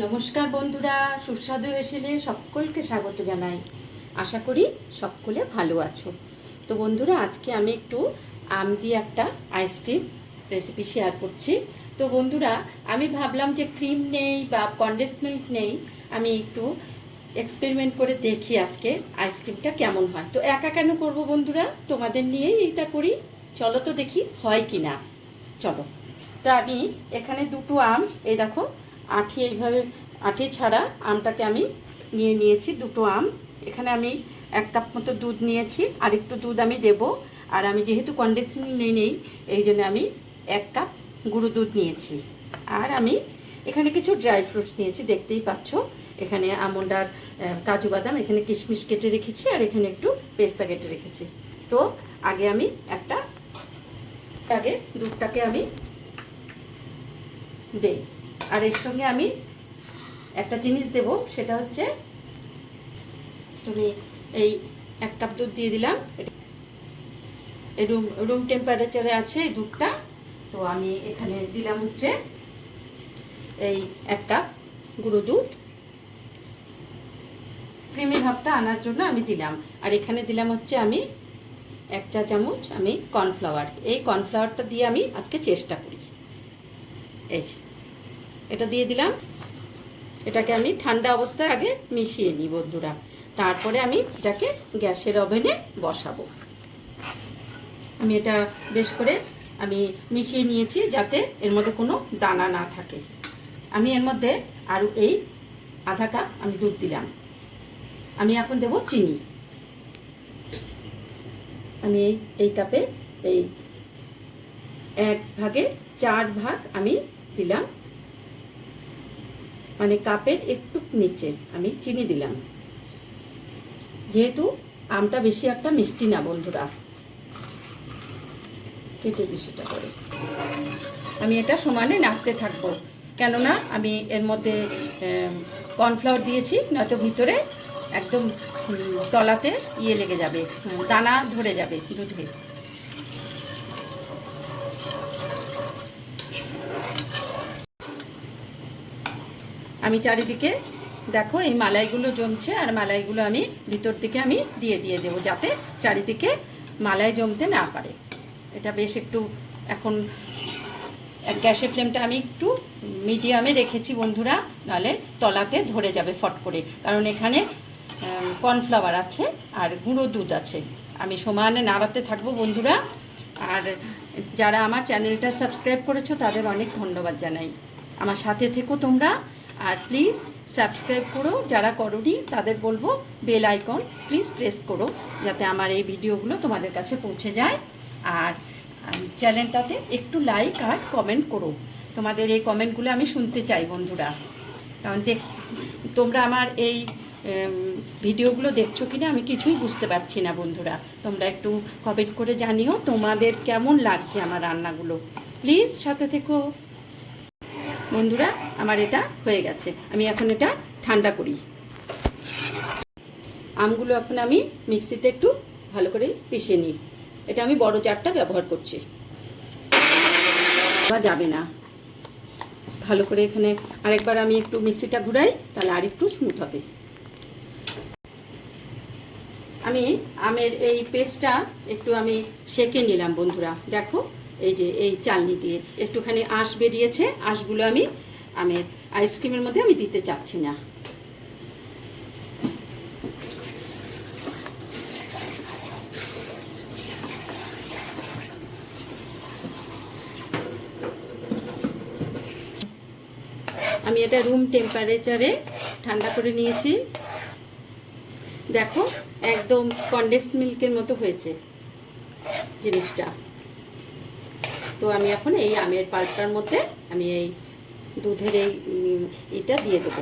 নমস্কার বন্ধুরা, সুস্বাদু হেসেলে সকলকে স্বাগত জানাই। আশা করি সকলে ভালো আছো। তো বন্ধুরা, আজকে আমি একটু আম দিয়ে একটা আইসক্রিম রেসিপি শেয়ার করছি। তো বন্ধুরা, আমি ভাবলাম যে ক্রিম নেই বা কন্ডেন্স মিল্ক নেই, আমি একটু এক্সপেরিমেন্ট করে দেখি আজকে আইসক্রিমটা কেমন হয়। তো একা কেন করব বন্ধুরা? তোমাদের নিয়েই এটা করি। চলো তো দেখি হয় কি না চলো। তো আমি এখানে দুটো আম, এই দেখো আঠি এইভাবে, আঠি ছাড়া আমটাকে আমি নিয়ে নিয়েছি, দুটো আম। এখানে আমি এক কাপ মতো দুধ নিয়েছি আর একটু দুধ আমি দেব। আর আমি যেহেতু কন্ডেন্স নেই নেই, এই জন্য আমি এক কাপ গুঁড়ো দুধ নিয়েছি। আর আমি এখানে কিছু ড্রাই ফ্রুটস নিয়েছি, দেখতেই পাচ্ছ। এখানে আমন্ড আর কাজু বাদাম, এখানে কিশমিশ কেটে রেখেছি, আর এখানে একটু পেস্তা কেটে রেখেছি। তো আগে আমি একটা, আগে দুধটাকে আমি দেই। আর এর সঙ্গে আমি একটা জিনিস দেব, সেটা হচ্ছে তুমি এই এক কাপ দুধ দিয়ে দিলাম। রুম রুম টেম্পারেচারে আছে এই দুধটা। তো আমি এখানে দিলাম হচ্ছে এই এক কাপ গুঁড়ো দুধ। ক্রিমি ভাবটা আনার জন্য আমি দিলাম। আর এখানে দিলাম হচ্ছে আমি এক চা চামচ আমি কর্নফ্লাওয়ার এই কর্নফ্লাওয়ারটা দিয়ে আমি আজকে চেষ্টা করি। এই এটা দিয়ে দিলাম। এটাকে আমি ঠান্ডা অবস্থায় আগে মিশিয়ে নিই বন্ধুরা। তারপরে আমি এটাকে গ্যাসের ওভেনে বসাবো। আমি এটা বেশ করে আমি মিশিয়ে নিয়েছি যাতে এর মধ্যে কোনো দানা না থাকে। আমি এর মধ্যে আরও এই আধা কাপ আমি দুধ দিলাম। আমি এখন দেব চিনি। আমি এই কাপে এই এক ভাগে চার ভাগ আমি দিলাম মানে কাপের একটু নিচে, আমি চিনি দিলাম। যেহেতু আমটা বেশি একটা মিষ্টি না বন্ধুরা। কেটে বেশিটা করে। আমি এটা সমানে নাড়তে থাকব। কেননা আমি এর মধ্যে কর্নফ্লাওয়ার দিয়েছি, নয়তো ভিতরে একদম তলাতে ইয়ে লেগে যাবে দানা ধরে যাবে দুধে আমি চারিদিকে দেখো এই মালাইগুলো জমছে আর মালাইগুলো আমি ভিতর দিকে আমি দিয়ে দিয়ে দেবো যাতে চারিদিকে মালাই জমতে না পারে। এটা বেশ একটু এখন গ্যাসের ফ্লেমটা আমি একটু মিডিয়ামে রেখেছি বন্ধুরা, নাহলে তলাতে ধরে যাবে ফট করে। কারণ এখানে কর্নফ্লাওয়ার আছে আর গুঁড়ো দুধ আছে। আমি সমানে নাড়াতে থাকব বন্ধুরা। আর যারা আমার চ্যানেলটা সাবস্ক্রাইব করেছ তাদের অনেক ধন্যবাদ জানাই। আমার সাথে থেকো তোমরা। আর প্লিজ সাবস্ক্রাইব করো। যারা করোনি, তাদের বলব বেল আইকন প্লিজ প্রেস করো, যাতে আমার এই ভিডিওগুলো তোমাদের কাছে পৌঁছে যায়। আর চ্যানেলটাতে একটু লাইক আর কমেন্ট করো। তোমাদের এই কমেন্টগুলো আমি শুনতে চাই, বন্ধুরা। কারণ দেখ, তোমরা আমার এই ভিডিওগুলো দেখছ কিনা আমি কিছুই বুঝতে পারছি না, বন্ধুরা। তোমরা একটু কমেন্ট করে জানিও তোমাদের কেমন লাগছে আমার রান্নাগুলো। প্লিজ সাথে থেকো। বন্ধুরা, আমার এটা হয়ে গেছে। আমি এখন এটা ঠান্ডা করি। আমগুলো এখন আমি মিক্সিতে একটু ভালো করে পিষে নিই। এটা আমি বড় জারটা ব্যবহার করছি। যাবে না। ভালো করে এখানে আরেকবার আমি একটু মিক্সিটা ঘুরাই, তাহলে আর একটু স্মুথ হবে। আমি আমের এই পেস্টটা একটু আমি সেকে নিলাম বন্ধুরা। দেখো এই যে, এই চালনি দিয়ে। একটুখানি আঁশ বেরিয়েছে, আঁশগুলো আমি আমি আইসক্রিমের মধ্যে আমি দিতে চাচ্ছি না। আমি এটা রুম টেম্পারেচারে ঠান্ডা করে নিয়েছি। দেখো, একদম কন্ডেন্স মিল্কের মতো হয়েছে জিনিসটা। তো আমি এখন এই আমের পাল্পটার মধ্যে আমি এই দুধের এই এটা দিয়ে দেবো।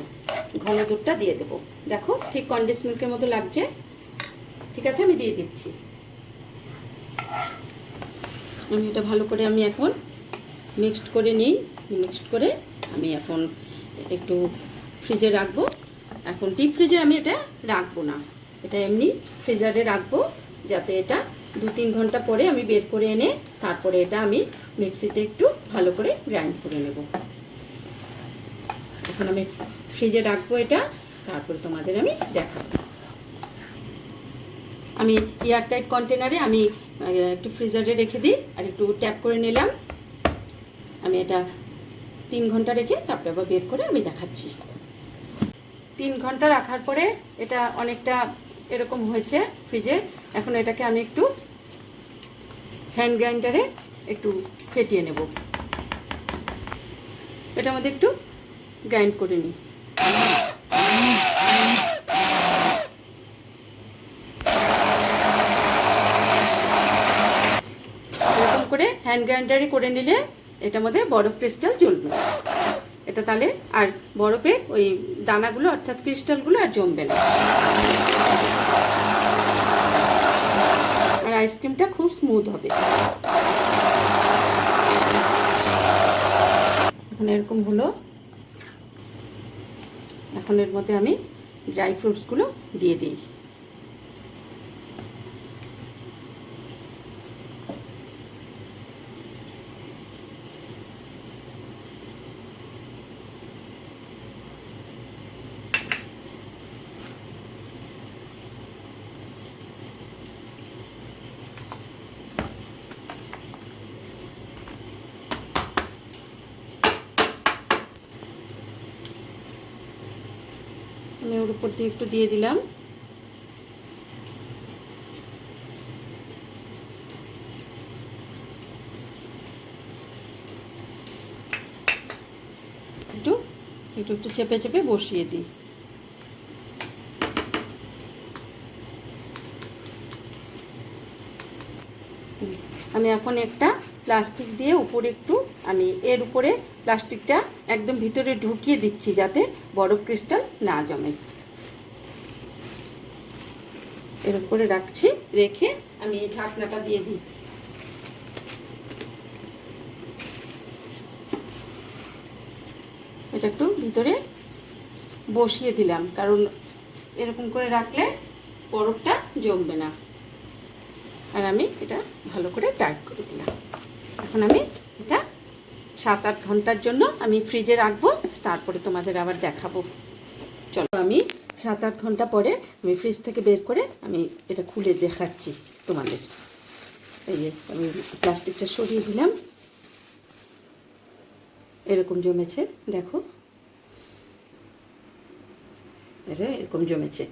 ঘন দুধটা দিয়ে দেবো। দেখো, ঠিক কন্ডেন্স মিল্কের মতো লাগছে। ঠিক আছে, আমি দিয়ে দিচ্ছি। আমি এটা ভালো করে আমি এখন মিক্সড করে নিই। মিক্সড করে আমি এখন একটু ফ্রিজে রাখব। এখন ডিপ ফ্রিজে আমি এটা রাখব না। এটা এমনি ফ্রিজারে রাখব, যাতে এটা দু তিন ঘণ্টা পরে আমি বের করে এনে তারপরে এটা আমি মিক্সিতে একটু ভালো করে গ্রাইন্ড করে নেব। এখন আমি ফ্রিজে রাখব এটা, তারপর তোমাদের আমি দেখাবো। আমি এয়ারটাইট কন্টেনারে আমি একটু ফ্রিজারে রেখে দিই আর একটু ট্যাপ করে নিলাম। আমি এটা তিন ঘণ্টা রেখে তারপরে আবার বের করে আমি দেখাচ্ছি। তিন ঘণ্টা রাখার পরে এটা অনেকটা এরকম হয়েছে ফ্রিজে। এখন এটাকে আমি একটু হ্যান্ড গ্রাইন্ডারে একটু ফেটিয়ে নেব। এটা মধ্যে একটু গ্রাইন্ড করে নিই। এরকম করে হ্যান্ড গ্রাইন্ডারে করে নিলে এটা মধ্যে বরফ ক্রিস্টাল জ্বলবে। এটা তাহলে আর বরফের ওই দানাগুলো অর্থাৎ ক্রিস্টালগুলো আর জমবে না। আর আইসক্রিমটা খুব স্মুথ হবে। এখন এরকম হলো। এখন এর মধ্যে আমি ড্রাই ফ্রুটসগুলো দিয়ে দিই। আমি ওর উপর দিয়ে একটু দিয়ে দিলাম। একটু একটু একটু চেপে চেপে বসিয়ে দিই। আমি এখন একটা প্লাস্টিক দিয়ে উপরে একটু, আমি এর উপরে প্লাস্টিকটা একদম ভিতরে ঢুকিয়ে দিচ্ছি যাতে বরফ ক্রিস্টাল না জমে। এরকম করে রাখছি, রেখে আমি এই ঢাকনাটা দিয়ে দিই। এটা একটু ভিতরে বসিয়ে দিলাম, কারণ এরকম করে রাখলে বরফটা জমবে না। আর আমি এটা ভালো করে টাইট করে দিলাম। এখন আমি এটা সাত আট ঘণ্টার জন্য আমি ফ্রিজে রাখব, তারপরে তোমাদের আবার দেখাবো। চলো, আমি সাত আট ঘণ্টা পরে আমি ফ্রিজ থেকে বের করে আমি এটা খুলে দেখাচ্ছি তোমাদের। এই যে, আমি প্লাস্টিকটা সরিয়ে দিলাম। এরকম জমেছে, দেখো। এরকম জমেছে।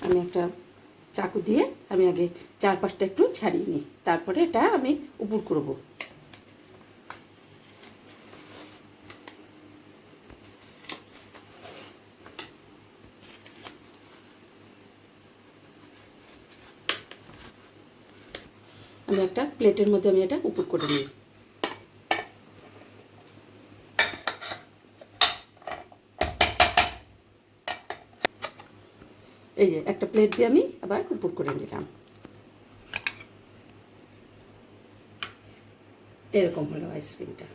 আমি একটা চাকু দিয়ে আমি আগে চার পাঁচটা একটু ছাড়িয়ে নিই। তারপরে এটা আমি উপর করব। আমি একটা প্লেটের মধ্যে আমি এটা উপর করে নিই। এই যে একটা প্লেট দিয়ে আমি আবার উপর করে নিলাম। এরকম হলো আইসক্রিমটা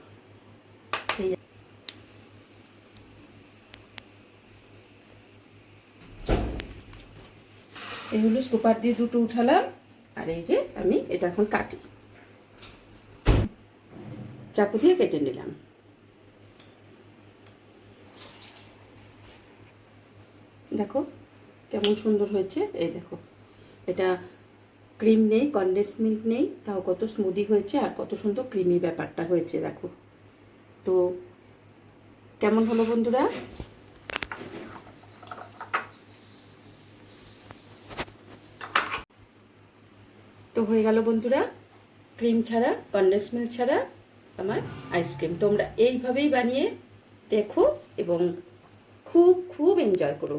এই হলো স্কুপার দিয়ে দুটো উঠালাম, আর এই যে আমি এটা এখন কাটি। চাকু দিয়ে কেটে নিলাম। দেখো কেমন সুন্দর হয়েছে? এই দেখো। এটা ক্রিম নেই কনডেন্স মিল্ক নেই, তাও কত স্মুদি হয়েছে আর কত সুন্দর ক্রিমি ব্যাপারটা হয়েছে, দেখো। তো কেমন হলো বন্ধুরা? তো হয়ে গেল বন্ধুরা ক্রিম ছাড়া কনডেন্স মিল্ক ছাড়া আমার আইসক্রিম তোমরা এইভাবেই বানিয়ে দেখো এবং খুব খুব এনজয় করো।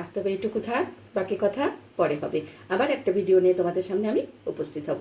আজ তবে এইটুকু থাক, বাকি কথা পরে হবে। আবার একটা ভিডিও নিয়ে তোমাদের সামনে আমি উপস্থিত হব।